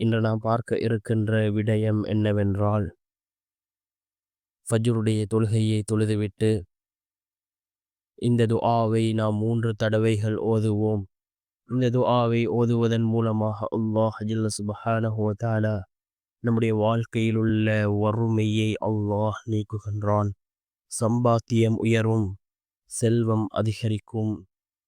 இன்று நாம் பார்க்க இருக்கின்ற விடயம் என்னவென்றால் ஃபஜ்ருடைய தொழுகையை தொழுதுவிட்டு இந்த துஆவை நாம் மூன்று தடவைகள் ஓதுவோம். இந்த துஆவை ஓதுவதன் மூலமாக அல்லாஹ் ஜல்ல சுபஹானஹு நம்முடைய வாழ்க்கையில் உள்ள வறுமையை அல்லாஹ் நீக்குகின்றான். சம்பாத்தியம் உயரும் செல்வம் அதிகரிக்கும்.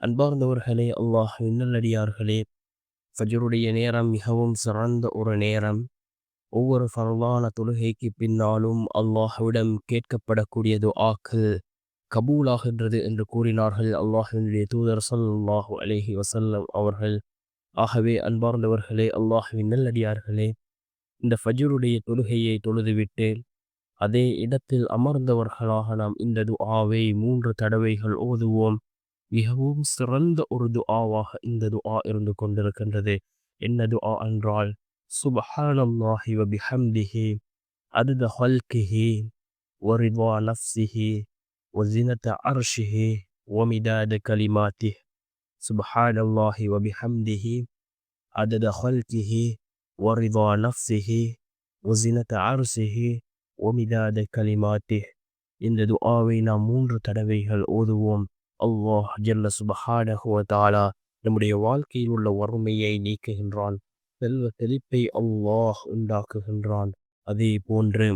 அன்பார்ந்தவர்களே அல்லாஹ் இன்னலடியார்களே ஃபஜருடைய நேரம் மிகவும் சிறந்த ஒரு நேரம். ஒவ்வொரு ஃபரலான தொழுகைக்கு பின்னாலும் அல்லாஹ்விடம் கேட்கப்படக்கூடியது ஆக்கள் கபூலாகின்றது என்று கூறினார்கள் அல்லாஹினுடைய தூதர் சல்லாஹூ அலேஹி வசல்லம் அவர்கள். ஆகவே அன்பார்ந்தவர்களே அல்லாஹுவின் நல்லடியார்களே இந்த ஃபஜ்ருடைய தொழுகையை தொழுதுவிட்டு அதே இடத்தில் அமர்ந்தவர்களாக நாம் இந்த துஆவை மூன்று தடவைகள் ஓதுவோம். மிகவும் சிறந்த ஒரு துஆவாக இந்த துஆ இருந்து கொண்டிருக்கின்றது என்ன துஆ என்றால் சுபஹானல்லாஹி வ பிஹம்திஹி அதத ஹல்கிஹி ورضا نفسه وزنة عرشه ومداد كلماته سبحان الله وبحمده عدد خلقه ورضا نفسه وزنة عرشه ومداد كلماته இந்த துஆவை நாம் மூன்று தடவைகள் ஓதுவோம் அல்லாஹ் ஜல்ல சுபஹானஹுவதாலா நம்முடைய வாழ்க்கையில் உள்ள வறுமையை நீக்குகின்றான். செல்வ செழிப்பை அல்லாஹ் உண்டாக்குகின்றான். அதே போன்று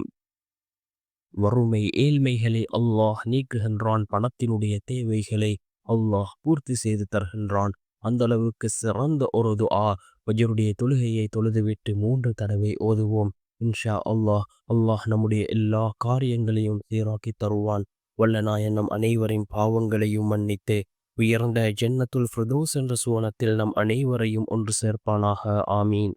வறுமை ஏழ்மைகளை அல்லாஹ் நீக்குகின்றான். பணத்தினுடைய தேவைகளை அல்லாஹ் பூர்த்தி செய்து தருகின்றான். அந்த அளவுக்கு சிறந்த ஒரு துஆ. பஜருடைய தொழுகையை தொழுதுவிட்டு மூன்று தடவை ஓதுவோம். இன்ஷா அல்லாஹ் அல்லாஹ் நம்முடைய எல்லா காரியங்களையும் சீராக்கி தருவான். வல்ல நாயனம் நம் அனைவரின் பாவங்களையும் மன்னித்து உயர்ந்த ஜென்னத்துல் ஃபிரதோஸ் என்ற சுவனத்தில் நம் அனைவரையும் ஒன்று சேர்ப்பானாக. ஆமீன்.